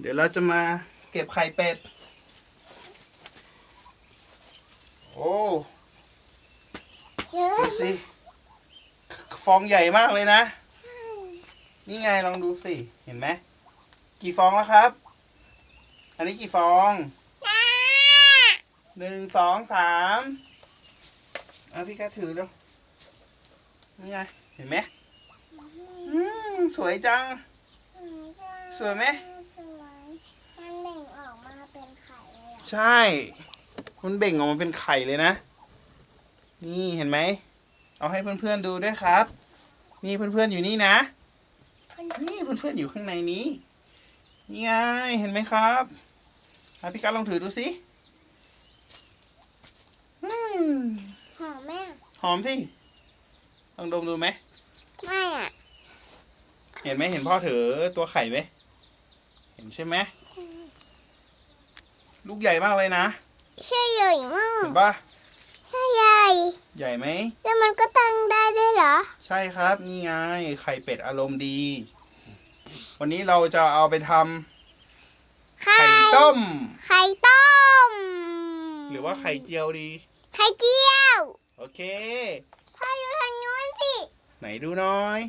เดี๋ยวเราจะมาเก็บไข่เป็ด โอ้เยอะดูสิฟองใหญ่มากเลยนะ นี่ไงลองดูสิ เห็นไหม กี่ฟองแล้วครับ อันนี้กี่ฟอง หนึ่งสองสามเอาพี่กาถือแล้วนี่ไง เห็นไหม อืม สวยจัง สวยไหม สวยมันเบ่งออกมาเป็นไข่เลยอะ ใช่ มันเบ่งออกมาเป็นไข่เลยนะ นี่เห็นไหม เอาให้เพื่อนๆดูด้วยครับ นี่เพื่อนๆอยู่นี่นะ นี่เพื่อนๆอยู่ข้างในนี้ นี่ไง เห็นไหมครับอะพี่กัดลองถือดูสิอืมหอมแม่ หอมสิ ลองดมดูไหม ไม่อะ เห็นไหมเห็นพ่อถือตัวไข่ไหม เห็นใช่ไหม ลูกใหญ่มากเลยนะ ใช่ใหญ่มากเห็นปะใช่ใหญ่ ใหญ่ไหม แล้วมันก็ตั้งได้ด้วยเหรอ ใช่ครับ นี่ไง ไข่เป็ดอารมณ์ดี วันนี้เราจะเอาไปทำไข่ไข่ต้ม ไข่ต้ม หรือว่าไข่เจียวดี ไข่เจียว โอเค พ่อดูทางนู้นสิ ไหนดูหน้อย